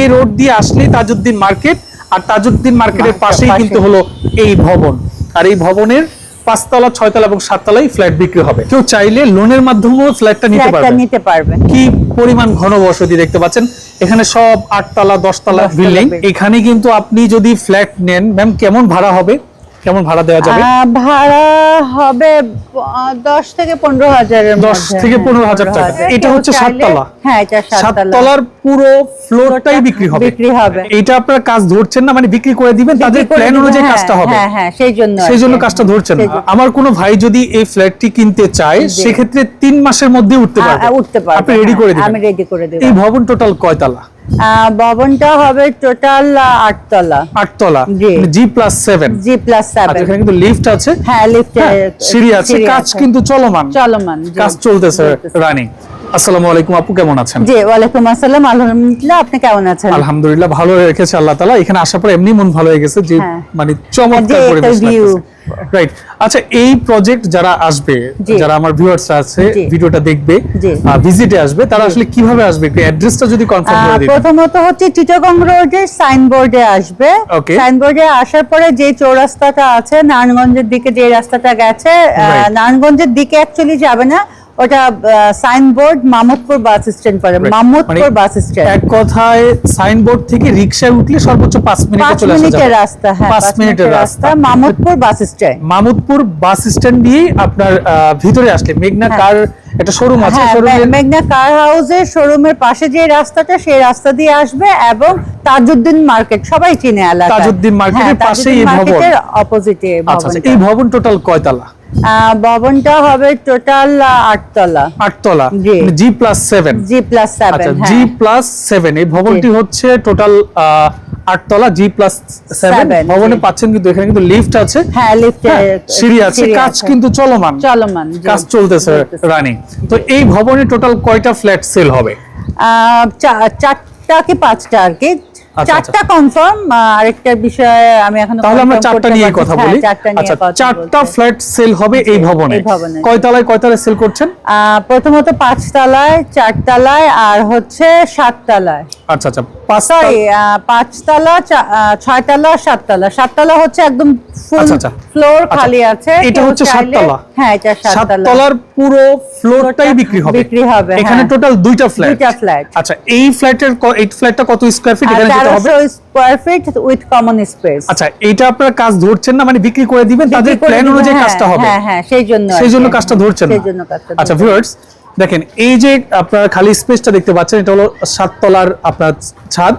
এই রোড দিয়ে আসলে তাজউদ্দিন মার্কেট আর তাজউদ্দিন মার্কেটের পাশেই। কিন্তু হলো এই ভবন। আর এই ভবনের পাঁচতলা ছয়তলা এবং সাততলায় ফ্ল্যাট বিক্রি হবে। কেউ চাইলে লোনের মাধ্যমেও ফ্ল্যাটটা নিতে পারবে। নিতে পারবে। কি পরিমাণ ঘনবসতি দেখতে পাচ্ছেন? এখানে সব আটতলা দশতলা বিল্ডিং এখানে কিন্তু আপনি যদি ফ্ল্যাট নেন ম্যাম কেমন ভাড়া হবে? কেমন ভাড়া দেওয়া যাবে? ভাড়া হবে আহ, দশ থেকে পনেরো হাজারের দশ মধ্যে। থেকে হ্যাঁ, পনেরো হাজার টাকা। এটা হচ্ছে সাততলা। হ্যাঁ এটা সাততলা। সাততলার পুরো ফ্লোরটাই বিক্রি হবে। বিক্রি হবে। এটা আপনারা কাজ ধরছেন না মানে বিক্রি করে দিবেন তাদের প্ল্যান অনুযায়ী হ্যাঁ, কাজটা হবে। হ্যাঁ হ্যাঁ সেই জন্য সেই জন্য কাজটা ধরছেন না। আমার কোনো ভাই যদি এই ফ্ল্যাটটি কিনতে চায়। সেক্ষেত্রে তিন মাসের মধ্যে উঠতে পারবে। উঠতে পারবে আপনি রেডি করে হ্যাঁ, আমি দিবেন রেডি করে দেবো এই ভবন টোটাল কয়তলা ভবনটা হবে টোটাল আটতলা। আটতলা জি। Plus seven G plus seven এখানে কিন্তু লিফট আছে। হ্যাঁ লিফট হ্যাঁ, সিঁড়ি আছে। কাজ কিন্তু চলমান। চলমান। কাজ চলতেছে রানিং আসসালামু আলাইকুম আপু কেমন আছেন? জি ওয়ালাইকুম আসসালাম। আলহামদুলিল্লাহ আপনি কেমন আছেন? আলহামদুলিল্লাহ ভালো রেখেছে আল্লাহ তাআলা। এখানে আসার পর এমনি মন ভালো হয়ে গেছে যে হ্যাঁ। মানে চমৎকার পরিবেশ রাইট আচ্ছা এই প্রজেক্ট যারা আসবে যারা আমার ভিউয়ার্স আছে ভিডিওটা দেখবে। ভিজিটে আসবে তারা আসলে কীভাবে আসবে? একটু অ্যাড্রেসটা যদি কনফার্ম করে দিবেন প্রথমত হচ্ছে চিটাগং রোডের সাইনবোর্ডে আসবে. সাইনবোর্ডে আসার পরে যে চৌরাস্তাটা আছে নারায়ণগঞ্জের দিকে যে রাস্তাটা গেছে নারায়ণগঞ্জের দিকে অ্যাকচুয়ালি যাবে না। ওটা সাইনবোর্ড মামুদপুর বাস স্ট্যান্ড পড়ে মানে বাস স্ট্যান্ড এক কথায় সাইনবোর্ড থেকে রিকশায় উঠলে সর্বোচ্চ পাঁচ মিনিটে চলে আসা মিনিটের রাস্তা হ্যাঁ পাঁচ মিনিটের রাস্তা Mamudpur bus stand Mamudpur bus stand দিয়ে আপনার ভিতরে আসলে মেঘনা হ্যাঁ। কার একটা শোরুম আছে হ্যাঁ মেঘনা কার হাউসের শোরুমের পাশে যে রাস্তাটা সেই রাস্তা দিয়ে আসবে এবং তাজউদ্দিন মার্কেট সবাই চিনে এলাকা তাজউদ্দিন মার্কেটের পাশেই এই ভবন। অপোজিটে আচ্ছা আচ্ছা এই ভবন টোটাল কয়তলা ভবনটা হবে টোটাল আটতলা। আটতলা? জি। Plus seven G plus seven G plus seven এই ভবনটি হচ্ছে টোটাল আটতলা জি প্লাস সেভেন ভবনে পাচ্ছেন কিন্তু এখানে কিন্তু লিফট আছে। হ্যাঁ লিফটে হ্যাঁ, সিঁড়ি আছে। কাজ কিন্তু চলমান। চলমান। কাজ চলতেছে রানিং তো এই ভবনে টোটাল কয়টা ফ্ল্যাট সেল হবে? চারটা কি পাঁচটা আর কি। চারটা কনফার্ম আরেকটা বিষয়ে আমি এখন তাহলে আমরা চারটা নিয়ে কথা বলি। আচ্ছা চারটা ফ্ল্যাট সেল হবে এই ভবনে। সেল করছেন? প্রথমত পাঁচতলায় চারতলায় আর হচ্ছে আচ্ছা আচ্ছা সরি পাঁচতলা চা- আহ, ছয়তলা সাততলা সাততলা হচ্ছে একদম ফুল আচ্ছা, আচ্ছা। ফ্লোর আচ্ছা, খালি আছে। এটা হচ্ছে? হ্যাঁ এটা পুরো ফ্লোরটাই বিক্রি হবে। বিক্রি হবে, এখানে হ্যাঁ। টোটাল দুইটা ফ্ল্যাট দুইটা ফ্ল্যাট আচ্ছা এই ফ্ল্যাটের এই ফ্ল্যাটটা কত স্কয়ার ফিট এখানে হবে? তেরোশো উইথ কমন স্পেস আচ্ছা এইটা আপনারা কাজ ধরছেন না? মানে বিক্রি করে দিবেন তাদের প্ল্যান অনুযায়ী কাজটা হবে। হ্যাঁ হ্যাঁ সেই জন্য সেই জন্য কাজটা ধরছেন সেই জন্য কাজটা আচ্ছা ভিউয়ার্স দেখেন এই যে আপনারা খালি স্পেসটা দেখতে পাচ্ছেন এটা হলো সাততলার আপনার ছাদ।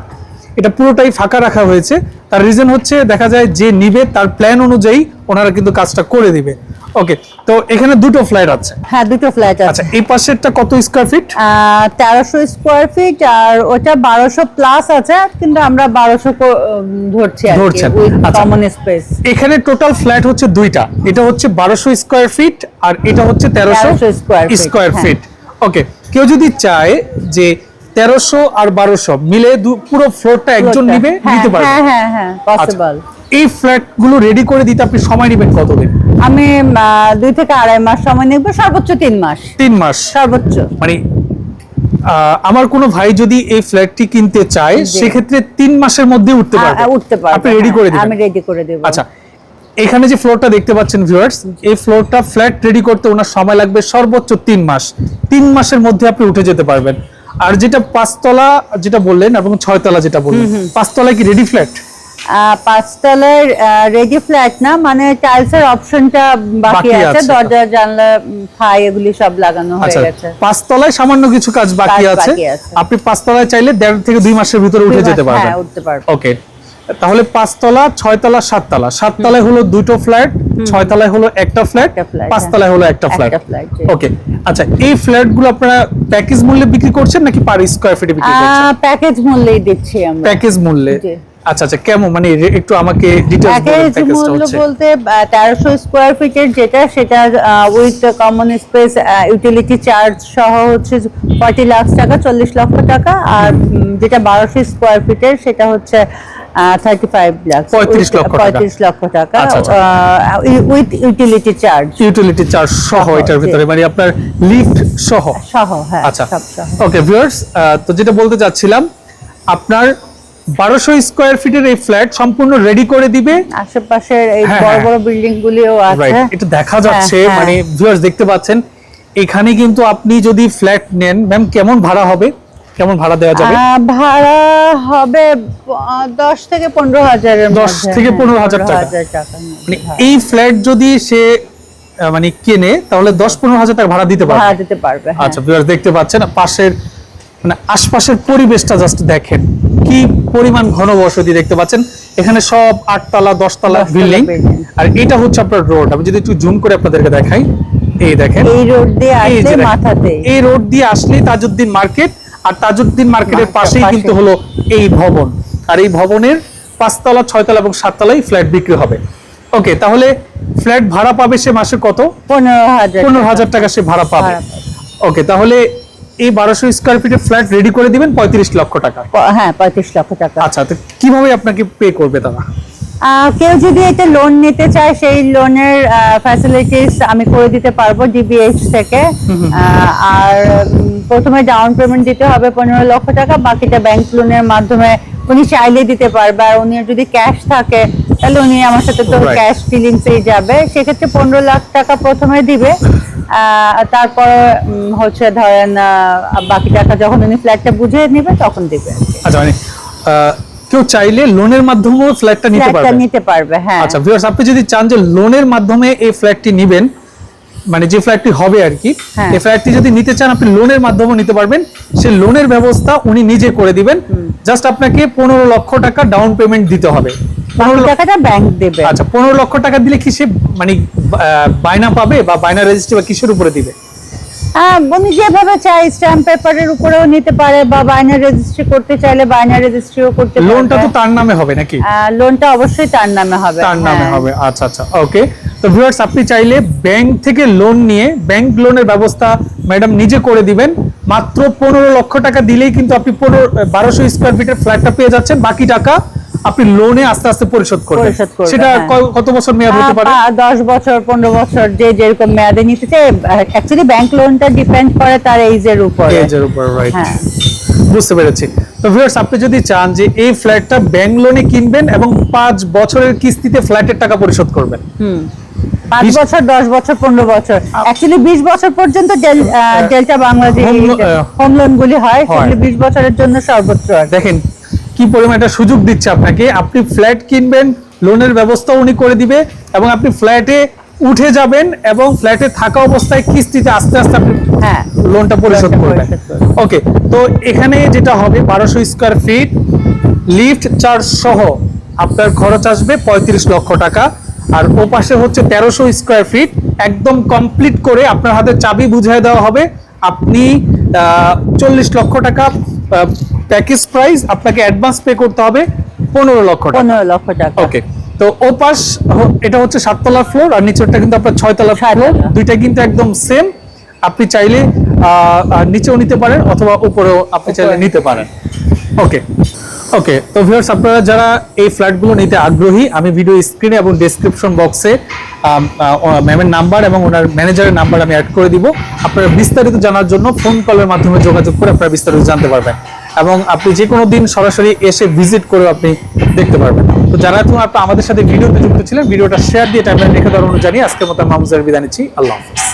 এটা পুরোটাই ফাঁকা রাখা হয়েছে। তার রিজন হচ্ছে দেখা যায় যে নিবে তার প্ল্যান অনুযায়ী ওনারা কিন্তু কাজটা করে দিবে। ওকে তো এখানে দুটো ফ্ল্যাট আছে। হ্যাঁ দুটো ফ্ল্যাট আছে। আচ্ছা এই পাশেরটা কত স্কয়ার ফিট তেরোশো স্কোয়ার ফিট আর ওটা বারোশো প্লাস আছে কিন্তু আমরা বারোশো ধরছি আর আচ্ছা। কমন স্পেস এখানে টোটাল ফ্ল্যাট হচ্ছে দুইটা। এটা হচ্ছে বারোশো স্কোয়ার ফিট আর এটা হচ্ছে তেরোশো 1300 square feet, স্কোয়ার হ্যাঁ। ফিট ওকে কেউ যদি চায় যে তেরোশো আর বারোশো মিলে পুরো ফ্লোরটা একজন নিবে নিতে পারবে। হ্যাঁ হ্যাঁ হ্যাঁ আচ্ছা, পসিবল এই ফ্ল্যাটগুলো রেডি করে দিতে আপনি সময় নেবেন কতদিন? আমি দুই থেকে আড়াই মাস সময় নেব সর্বোচ্চ তিন মাস। তিন মাস। সর্বোচ্চ। মানে আমার কোনো ভাই যদি এই ফ্ল্যাটটি কিনতে চায় সেক্ষেত্রে তিন মাসের মধ্যে উঠতে পারবে। উঠতে পারবে আপনি রেডি হ্যাঁ, করে দিবেন। আমি রেডি করে দেব। আচ্ছা এখানে যে ফ্লোরটা দেখতে পাচ্ছেন ভিউয়ার্স এই ফ্লোরটা ফ্ল্যাট রেডি করতে ওনার সময় লাগবে সর্বোচ্চ তিন মাস। তিন মাসের মধ্যে আপনি উঠে যেতে পারবেন। আর যেটা পাঁচতলা যেটা বললেন এবং ছয়তলা যেটা বললেন পাঁচতলা কি রেডি ফ্ল্যাট পাঁচতলার রেডি ফ্ল্যাট না মানে টাইলসের অপশনটা বাকি আছে। দরজা জানলা ফাই এগুলি সব লাগানো হয়ে আচ্ছা গেছে। পাঁচতলায় সামান্য কিছু কাজ বাকি আছে। আপনি পাঁচতলায় চাইলে দেড় থেকে দুই মাসের ভিতরে উঠে যেতে পারবেন। হ্যাঁ উঠতে পারব। ওকে তাহলে পাঁচতলা ছয়তলা সাততলা। সাততলায় হলো দুটো ফ্ল্যাট ছয়তলায় হলো একটা ফ্ল্যাট পাঁচতলায় হলো একটা ফ্ল্যাট। একটা ওকে আচ্ছা এই ফ্ল্যাটগুলো আপনারা প্যাকেজ মূল্যে বিক্রি করছেন নাকি পার স্কোয়ার ফিটে বিক্রি করছেন? প্যাকেজ মূল্যেই দিচ্ছি আমরা। প্যাকেজ মূল্যে। আচ্ছা আচ্ছা কেমন? মানে একটু আমাকে ডিটেইলস বলুন প্যাকেজটা হচ্ছে। বলতে তেরোশো স্কোয়ার ফিটের যেটা সেটা with common space utility charge সহ হচ্ছে ফর্টি লাখ টাকা চল্লিশ লক্ষ টাকা আর যেটা বারোশো স্কোয়ার ফিটের সেটা হচ্ছে থার্টি ফাইভ লাখ 35 লক্ষ টাকা। লক্ষ টাকা। With utility charge utility charge সহ এটার ভিতরে মানে আপনার লিফট সহ। সহ হ্যাঁ আচ্ছা। ওকে ভিউয়ার্স তো যেটা বলতে চাচ্ছিলাম আপনার বারোশো স্কোয়ার ফিটের এই ফ্ল্যাট সম্পূর্ণ রেডি করে দিবে আশেপাশের এই হ্যাঁ, বড় হ্যাঁ। বড় বিল্ডিং গুলিও আছে এটা দেখা যাচ্ছে হ্যাঁ, হ্যাঁ। মানে ভিউয়ার্স দেখতে পাচ্ছেন এখানে কিন্তু আপনি যদি ফ্ল্যাট নেন ম্যাম কেমন ভাড়া হবে কেমন ভাড়া দেওয়া যাবে ভাড়া হবে আহ, দশ থেকে পনেরো হাজারের 10 থেকে হ্যাঁ, 15,000 টাকা। মানে এই ফ্ল্যাট যদি সে মানে কেনে তাহলে দশ পনেরো হাজার টাকা ভাড়া দিতে পারবে ভাড়া দিতে পারবে। আচ্ছা ভিউয়ার্স দেখতে পাচ্ছেন পাশের মানে আশপাশের পরিবেশটা জাস্ট দেখেন। কি পরিমাণ ঘনবসতি দেখতে পাচ্ছেন? এখানে সব আটতলা দশতলা বিল্ডিং আর এটা হচ্ছে আপনার রোড আমি যদি একটু জুম করে আপনাদেরকে দেখাই এই দেখেন। এই রোড দিয়ে আসলে মাথাতে। এই রোড দিয়ে আসলেই তাজউদ্দিন মার্কেট আর তাজউদ্দিন মার্কেটের পাশেই কিন্তু হলো এই ভবন। আর এই ভবনের পাঁচতলা ছয়তলা এবং সাততলায় ফ্ল্যাট বিক্রি হবে। ওকে তাহলে ফ্ল্যাট ভাড়া পাবে সে মাসে কত? পনেরো হাজার পনেরো। হাজার টাকা সে ভাড়া পাবে। ওকে তাহলে এই বারোশো স্কোয়ার ফিটের ফ্ল্যাট রেডি করে দিবেন পঁয়ত্রিশ লক্ষ টাকা। হ্যাঁ পঁয়ত্রিশ লক্ষ টাকা। আচ্ছা তো কীভাবে আপনাকে পে করবে তারা? কেউ যদি এটা লোন নিতে চায় সেই লোনের ফ্যাসিলিটিস আমি করে দিতে পারব ডিবিএইচ থেকে। আর প্রথমে ডাউন পেমেন্ট দিতে হবে পনেরো লক্ষ টাকা বাকিটা ব্যাংক লোনের মাধ্যমে উনি চাইলে দিতে পারবে। আর উনি যদি ক্যাশ থাকে তাহলে উনি আমার সাথে তো. ক্যাশ ফিলিংসেই যাবে। সেক্ষেত্রে পনেরো লাখ টাকা প্রথমে দিবে। তারপর হচ্ছে ধরেন বাকি টাকা যখন উনি ফ্ল্যাটটা বুঝে নেবে তখন দিবে আচ্ছা মানে কেউ চাইলে লোনের মাধ্যমেও ফ্ল্যাটটা নিতে পারবে? নিতে পারবে হ্যাঁ। আচ্ছা ভিউয়ার্স আপনি যদি চান যে লোনের মাধ্যমে এই ফ্ল্যাটটি নেবেন মানে যে ফ্ল্যাটটি হবে আর কি হ্যাঁ। এই ফ্ল্যাটটি যদি নিতে চান আপনি লোনের মাধ্যমে নিতে পারবেন। সেই লোনের ব্যবস্থা উনি নিজে করে দিবেন। জাস্ট আপনাকে পনেরো লক্ষ টাকা ডাউন পেমেন্ট দিতে হবে। পনেরো টাকাটা ব্যাংক দেবে। আচ্ছা পনেরো লক্ষ টাকা দিলে কি সে মানে বায়না পাবে বা বায়না রেজিস্ট্রি বা কিসের উপরে দিবে? উনি যেভাবে চাই স্ট্যাম্প পেপারের উপরেও নিতে পারে বা বাইনার রেজিস্ট্রি করতে চাইলে বাইনার রেজিস্ট্রিও করতে পারবে। লোনটা তো তার নামে হবে নাকি? লোনটা অবশ্যই তার নামে হবে। তার নামে। হবে আচ্ছা আচ্ছা ওকে তো ভিউয়ার্স আপনি চাইলে ব্যাংক থেকে লোন নিয়ে ব্যাংক লোনের ব্যবস্থা ম্যাডাম নিজে করে দিবেন। মাত্র পনেরো লক্ষ টাকা দিলেই কিন্তু আপনি পনেরো বারোশো স্কোয়ার ফিটের ফ্ল্যাটটা পেয়ে যাচ্ছেন। বাকি টাকা আপনি লোনে আস্তে আস্তে পরিশোধ করবেন। সেটা হ্যাঁ। কত বছর মেয়াদ হতে পারে? পা- দশ বছর পনেরো বছর যে যেরকম মেয়াদে নিতে চায় অ্যাকচুয়ালি ব্যাংক লোনটা ডিপেন্ড করে তার এইজের উপরে। এজের উপর রাইট বুঝতে পেরেছি। তো ভিউয়ার্স আপনি যদি চান যে এই ফ্ল্যাটটা ব্যাংক লোনে কিনবেন এবং পাঁচ বছরের কিস্তিতে ফ্ল্যাটের টাকা পরিশোধ করবেন। হুম। পাঁচ বছর দশ বছর পনেরো বছর। অ্যাকচুয়ালি বিশ বছর পর্যন্ত del- ah, delta Bangla home lo- ah, home loan গুলি হয়। বিশ বছরের জন্য সর্বোচ্চ দেখেন কি পরিমাণ একটা সুযোগ দিচ্ছে আপনাকে আপনি ফ্ল্যাট কিনবেন লোনের ব্যবস্থা উনি করে দিবে এবং আপনি ফ্ল্যাটে উঠে যাবেন এবং ফ্ল্যাটে থাকা অবস্থায় কিস্তিতে আস্তে আস্তে আপনি হ্যাঁ। লোনটা পরিশোধ করবেন। ওকে তো এখানে যেটা হবে বারোশো স্কোয়ার ফিট লিফট চার্জ সহ আপনার খরচ আসবে পঁয়ত্রিশ লক্ষ টাকা। আর ও পাশে হচ্ছে তেরোশো স্কোয়ার ফিট একদম কমপ্লিট করে আপনার হাতে চাবি বুঝিয়ে দেওয়া হবে। আপনি চল্লিশ লক্ষ টাকা প্যাকেজ প্রাইস আপনাকে অ্যাডভান্স পে করতে হবে পনেরো লক্ষ টাকা। পনেরো লক্ষ টাকা। ওকে তো ও পাশ এটা হচ্ছে সাততলা ফ্লোর আর নিচেরটা কিন্তু আপনার ছয়তলা ফ্লোর দুইটা কিন্তু একদম সেম আপনি চাইলে নিচেও নিতে পারেন অথবা উপরেও আপনি চাইলে নিতে পারেন। ওকে ওকে তো ভিউয়ার্স আপনারা যারা এই ফ্ল্যাটগুলো নিতে আগ্রহী আমি ভিডিও স্ক্রিনে এবং ডেসক্রিপশন বক্সে ম্যামের নাম্বার এবং ওনার ম্যানেজারের নাম্বার আমি অ্যাড করে দিব। আপনারা বিস্তারিত জানার জন্য ফোন কলের মাধ্যমে যোগাযোগ করে আপনারা বিস্তারিত জানতে পারবেন। এবং আপনি যে কোনো দিন সরাসরি এসে ভিজিট করে আপনি দেখতে পারবেন। তো যারা তো আপনি আমাদের সাথে ভিডিওতে যুক্ত ছিলেন, ভিডিওটা শেয়ার দিয়ে টাইমলাইন রেখে দেওয়ার অনুযায়ী আজকের মতো মামুজার বিদায় নিচ্ছি। আল্লাহ হাফেজ।